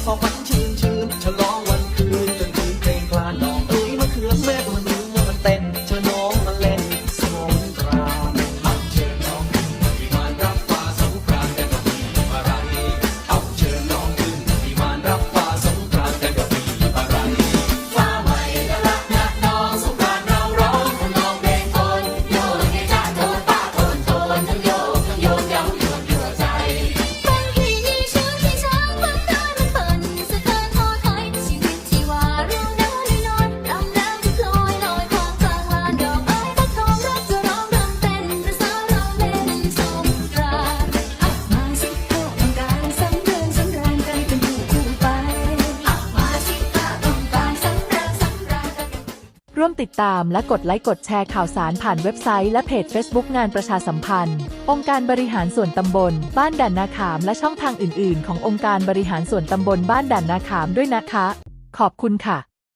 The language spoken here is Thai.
for what ร่วมติดตามและกดไลค์กดแชร์ข่าวสารผ่านเว็บไซต์และเพจ Facebook งานประชาสัมพันธ์ องค์การบริหารส่วนตำบล บ้านด่านนาขามและช่องทางอื่น ๆ ขององค์การบริหารส่วนตำบลบ้านด่านนาขามด้วยนะคะ ขอบคุณค่ะ